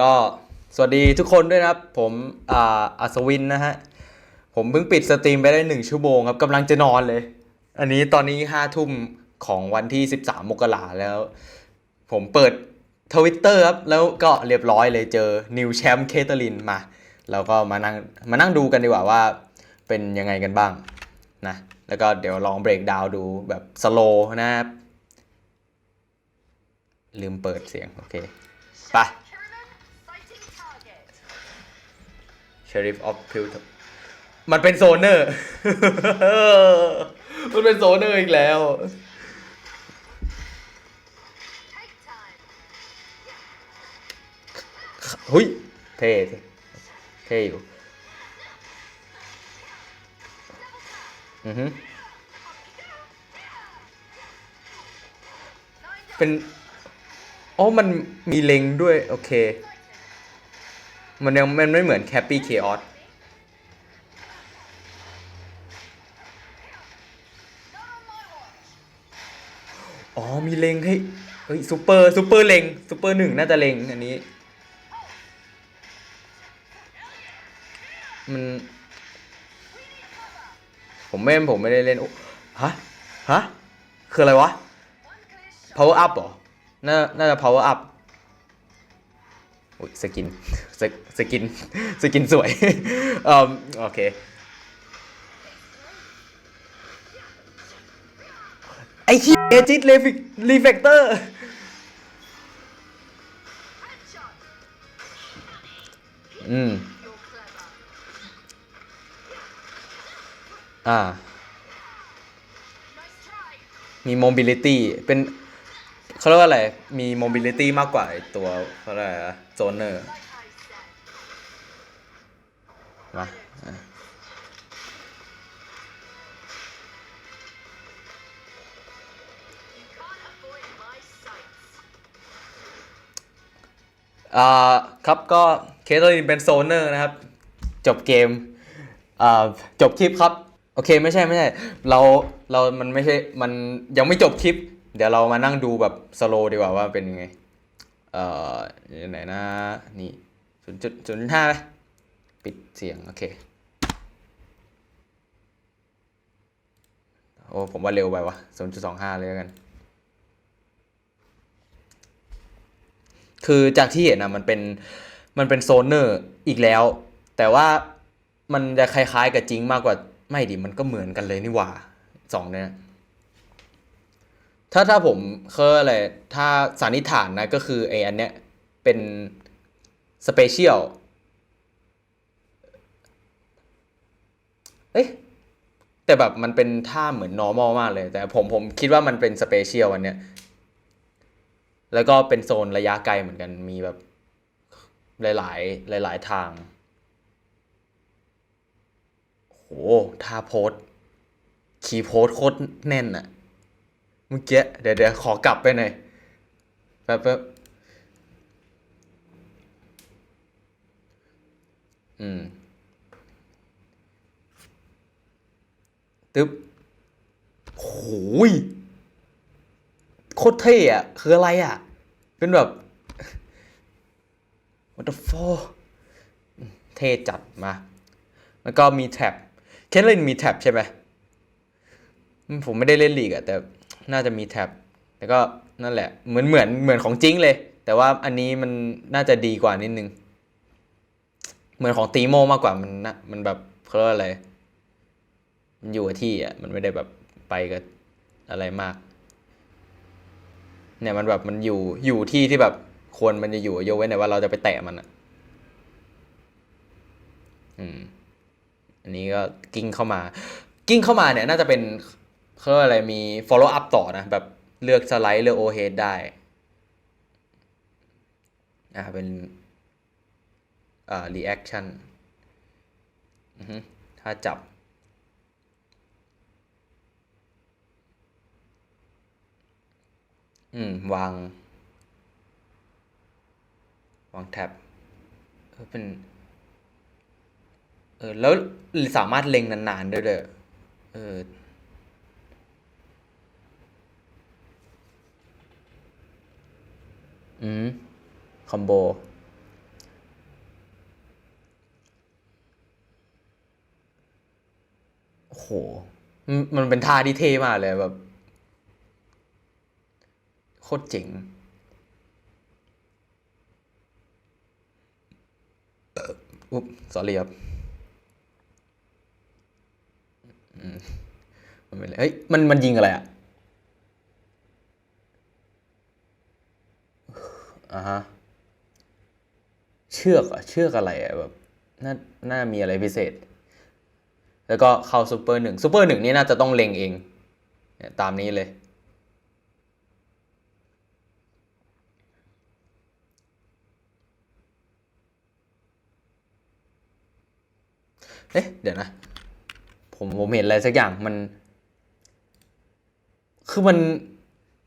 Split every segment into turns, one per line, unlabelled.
ก็สวัสดีทุกคนด้วยนะครับ ผมอ่าอัศวินนะฮะ ผมเพิ่งปิดสตรีมไปได้หนึ่งชั่วโมงครับกำลังจะนอนเลย อันนี้ตอนนี้ห้าทุ่มของวันที่ 13 มกราแล้ว ผมเปิดทวิตเตอร์ครับ แล้วก็เรียบร้อยเลยเจอนิวแชมป์เคเทอรินมาแล้วก็มานั่งมานั่งดูกันดีกว่าว่าเป็นยังไงกันบ้างนะแล้วก็เดี๋ยวลองเบรกดาวดูแบบสโลนะครับลืมเปิดเสียง โอเค ไป Sheriff of p i l t มันเป็นโซเนอร์ มันเป็นโซเนอร์อีกแล้ว
Take time.
หุยเท่เท่อยู่ อือฮึเป็นอ๋อมันมีเล็งด้วย โอเค มันยังมันไม่เหมือนแคปปี้เคออสอ๋อมีเลงให้เฮ้ยซูเปอร์ซูเปอร์เลงซูเปอร์หนึ่งน่าจะเลงอันนี้ มัน ผมไม่ผมไม่ได้เล่นโอ้ฮะฮะคืออะไรวะ power up เหรอ น่า น่าจะ power up สกินสกสกินสกินสวยอ่อโอเคไอ้ที่เอจิตเลฟิกรีเฟกเตอร์อืมอ่า
Nice try.
มี mobility เป็น เขาเรียกว่าอะไร มี mobility มากกว่าไอ้ตัวเขาเรียกอะไรโซเนอร์
Like I said.
มาอะ
You can't avoid my sights.
อ่าครับก็เคสตัวนี้เป็นโซเนอร์นะครับ จบเกมอ่าจบคลิปครับ โอเคไม่ใช่ไม่ใช่ เราเรามันไม่ใช่มันยังไม่จบคลิป เดี๋ยวเรามานั่งดูแบบสโลดีกว่าว่าเป็นยังไง เอ่อไหนนะ นี่ศูนย์จุดศูนย์ห้าปิดเสียง โอเค โอ้ ผมว่าเร็วไปวะศูนย์จุดสองห้าเลยกัน คือจากที่เห็นอะมันเป็น มันเป็นโซเนอร์อีกแล้ว แต่ว่ามันจะคล้ายๆกับจริงมากกว่า ไม่ดิ มันก็เหมือนกันเลยนี่หว่าสองเนี่ย ถ้าถ้าผมเคยอะไรถ้าสันนิษฐานนะก็คือไออันเนี้ยเป็นสเปเชียลเอ๊ะแต่แบบมันเป็นท่าเหมือน normal มากเลย แต่ผมผมคิดว่ามันเป็นสเปเชียลอันเนี้ย แล้วก็เป็นโซนระยะไกลเหมือนกันมีแบบหลาย ๆ หลาย ๆ ทาง โหท่าโพสคีย์โพสโคตรแน่นอะ เมื่อกี้เดี๋ยวเดี๋ยวขอกลับไปหน่อยแป๊บแป๊บอืมตึ๊บโหยโคตรเท่อะคืออะไรอะเป็นแบบ what the fuck เท่จัดมา แล้วก็มีแท็บเคนเล่นมีแท็บใช่ไหมอืมผมไม่ได้เล่นลีกอะแต่ น่าจะมีแท็บแต่ก็นั่นแหละเหมือนเหมือนเหมือนของจริงเลย แต่ว่าอันนี้มันน่าจะดีกว่านิดนึง เหมือนของตีโมมากกว่ามันนะมันแบบเขาเรียกว่าอะไร มันอยู่กับที่อะมันไม่ได้แบบไปกับอะไรมาก เนี่ยมันแบบมันอยู่อยู่ที่ที่แบบควรมันจะอยู่ยกเว้นแต่ว่าเราจะไปแตะมันอะอืม อันนี้ก็กิ้งเข้ามา กิ้งเข้ามาเนี่ย น่าจะเป็น เขาเรียกอะไรมี follow up ต่อนะ แบบเลือกสไลด์เลือก overhead ได้ อ่า เป็นอ่า reaction ถ้าจับ อืม วาง วางแท็บเออเป็น เออ แล้วสามารถเล็งนานๆด้เด้เออ อืมคอมโบโห มันเป็นท่าที่เท่มากเลยแบบ โคตรเจ๋ง อุ๊บสอรี่ครับมันเป็นเฮ้ย มัน มันยิงอะไรอะ อ่าฮะ เชือกอะเชือกอะไรอะแบบน่าน่ามีอะไรพิเศษ แล้วก็เข้าซูเปอร์หนึ่งซูเปอร์หนึ่งนี่น่าจะต้องเล็งเองเนี่ยตามนี้เลย เอ๊ะ เดี๋ยวนะ ผมผมเห็นอะไรสักอย่างมัน คือมัน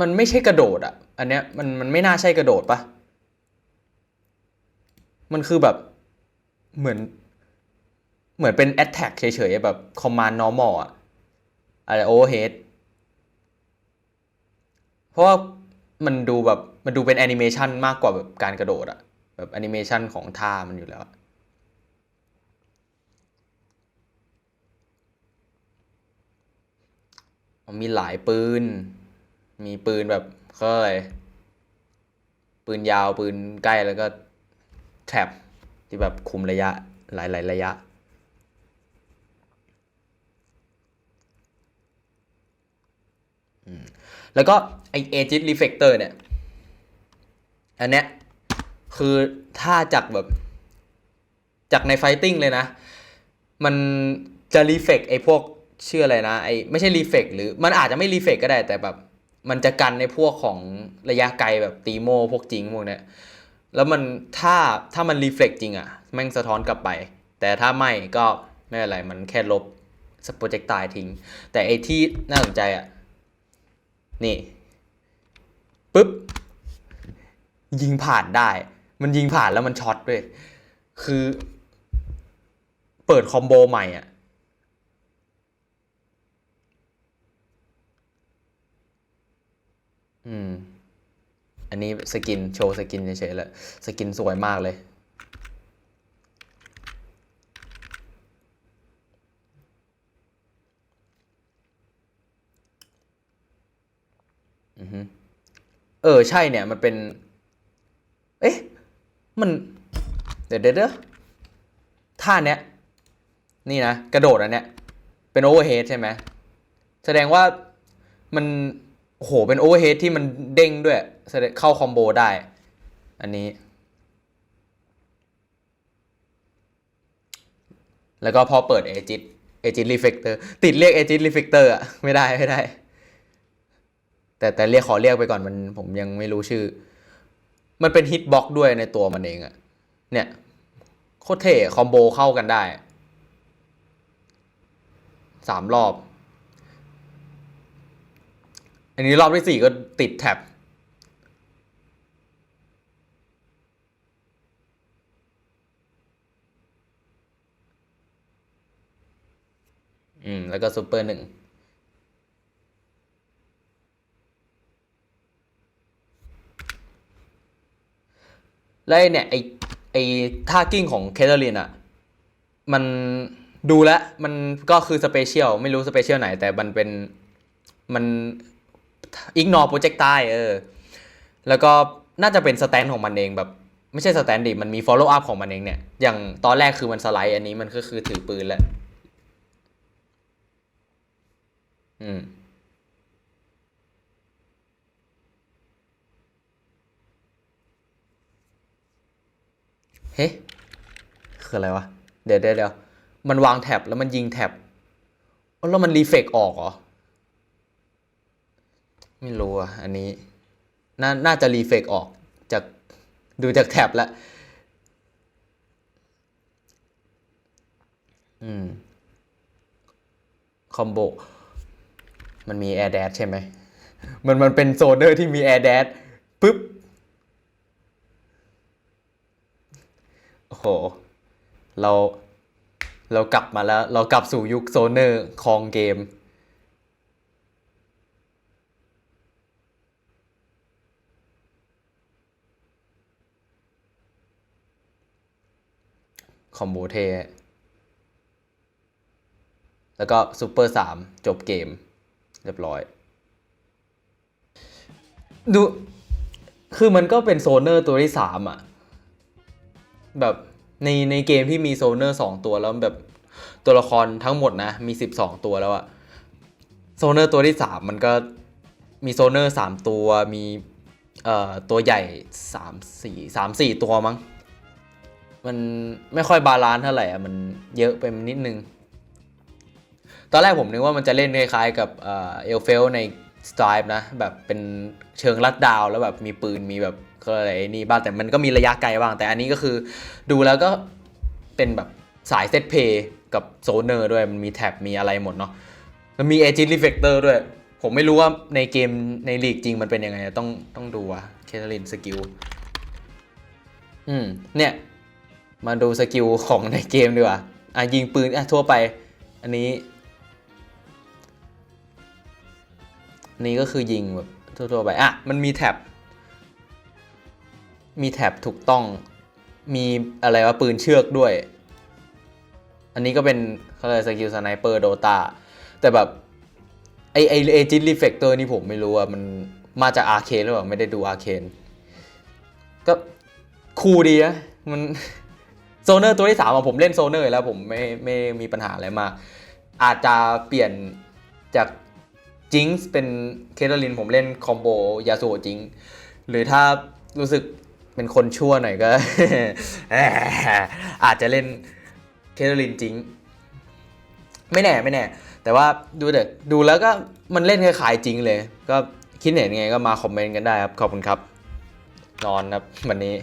มันไม่ใช่กระโดดอะอันเนี้ยมันมันไม่น่าใช่กระโดดปะมันคือแบบเหมือน เหมือนเป็น attack เฉยๆแบบ command normal อลอะอะไร overhead เพราะว่ามันดูแบบมันดูเป็นแอนิเมชันมากกว่าแบบการกระโดดอะแบบแอนิเมชันของท่ามันอยู่แล้วมีหลายปืน มีปืนแบบเขาเรียกอะไรปืนยาวปืนใกล้แล้วก็แทรปที่แบบคุมระยะหลาย ๆ ระยะอืมแล้วก็ไอเอจิตรีเฟกเตอร์เนี่ย อันเนี้ยคือถ้าจากแบบ จากในไฟติ้งเลยนะ มันจะรีเฟกไอพวกชื่ออะไรนะไอไม่ใช่รีเฟกหรือมันอาจจะไม่รีเฟกก็ได้แต่แบบ มันจะกันในพวกของระยะไกลแบบตีโมพวกจริงพวกเนี้ยแล้วมันถ้าถ้ามันรีเฟล็กจริงอะแม่งสะท้อนกลับไป แต่ถ้าไม่ก็ไม่เป็นไรมันแค่ลบสโปรเจกตายทิ้ง แต่ไอที่น่าสนใจอะนี่ปุ๊บ ยิงผ่านได้ มันยิงผ่านแล้วมันช็อตด้วย คือ เปิดคอมโบใหม่อะ อืม อันนี้สกินโชว์สกินเฉยๆแล้วสกินสวยมากเลยอือฮึเออใช่เนี่ยมันเป็น เอ๊ะ มันเดี๋ยวเดี๋ยวเดี๋ยวท่าเนี้ย นี่นะ กระโดดอันเนี้ย เป็นโอเวอร์เฮดใช่ไหม แสดงว่ามัน โอ้โหเป็นโอเวอร์เฮดที่มันเด้งด้วยแสดเข้าคอมโบได้ อันนี้ แล้วก็พอเปิดเอจิตเอจิตรีเฟกเตอร์ติดเรียกเอจิตรีเฟกเตอร์อะไม่ได้ไม่ได้ แต่แต่เรียกขอเรียกไปก่อนมันผมยังไม่รู้ชื่อ มันเป็นฮิตบ็อกด้วยในตัวมันเองอะเนี่ยโคตรเท่คอมโบเข้ากันได้สามรอบ อันนี้รอบที่สี่ก็ติดแท็บอืม แล้วก็ซูเปอร์หนึ่งแล้วไอเนี่ยไอไอท่ากิ้งของเคทเธอรีนอะ มันดูแล้วมันก็คือสเปเชียล ไม่รู้สเปเชียลไหน แต่มันเป็นมัน อิกนอร์โปรเจกต์ใต้เออ แล้วก็น่าจะเป็นสแตนของมันเองแบบ ไม่ใช่สแตนดิมันมี follow up ของมันเองเนี่ย อย่างตอนแรกคือมันสไลด์อันนี้มันก็คือถือปืนแหละ อืมเฮ้คืออะไรวะ เดี๋ยวเดี๋ยวมันวางแท็บแล้วมันยิงแท็บแล้วมันรีเฟกออกเหรอ ไม่รู้อะ อันนี้น่าน่าจะรีเฟกออกจากดูจากแท็บล้วอืม คอมโบ มันมีแอร์แดดใช่ไหม มันมันเป็นโซเนอร์ที่มีแอร์แดดปุ๊บ โอ้โห เราเรากลับมาแล้ว เรากลับสู่ยุคโซเนอร์คองเกม คอมโบเทแล้วก็ซูเปอร์สามจบเกม เรียบร้อย ดู คือมันก็เป็นโซเนอร์ตัวที่สามอะ แบบในในเกมที่มีโซเนอร์สองตัวแล้วแบบตัวละครทั้งหมดนะ มีสิบสองตัวแล้วอะโซเนอร์ตัวที่สามมันก็มีโซเนอร์สามตัวมีเอ่อตัวใหญ่สามสี่สามสี่ตัวมั้ง มันไม่ค่อยบาลานซ์เท่าไหร่อะมันเยอะไปนิดนึง ตอนแรกผมนึกว่ามันจะเล่นคล้ายๆกับเอลเฟลในสไตล์นะแบบเป็นเชิงลัดดาวแล้วแบบมีปืนมีแบบก็อะไรนี่บ้างแต่มันก็มีระยะไกลบ้างแต่อันนี้ก็คือดูแล้วก็เป็นแบบสายเซตเพย์กับโซเนอร์ด้วยมันมีแท็บมีอะไรหมดเนาะแล้วมีเอจิ r รีเฟกเตอร์ด้วย ผมไม่รู้ว่าในเกมในลีกจริงมันเป็นยังไง ต้องต้องดูอะเคทลินสกิลอืมเนี่ย มาดูสกิลของในเกมดีกว่า อะยิงปืนอะทั่วไป อันนี้อันนี้ก็คือยิงแบบทั่วๆไป อะ มันมีแท็บ มีแท็บถูกต้อง มีอะไรว่าปืนเชือกด้วย อันนี้ก็เป็นเขาเรียกสกิลสไนเปอร์โดตาแต่แบบไอไอเอจิตรีเฟกเตอร์นี่ผมไม่รู้อะ มันมาจากอาร์เคนหรือเปล่า ไม่ได้ดูอาร์เคนก็คูลดีนะมัน โซเนอร์ตัวที่สามอะผมเล่นโซเนอร์แล้วผมไม่ไม่มีปัญหาอะไรมากอาจจะเปลี่ยนจากจิงส์เป็นเคทลินผมเล่นคอมโบยาสูจิงหรือถ้ารู้สึกเป็นคนชั่วหน่อยก็ อาจจะเล่นเคทลินจิงไม่แน่ไม่แน่ แต่ว่าดูเด็ดดูแล้วก็มันเล่นคล้ายๆจริงเลย ก็คิดเห็นไงก็มาคอมเมนต์กันได้ครับ ขอบคุณครับ นอนครับวันนี้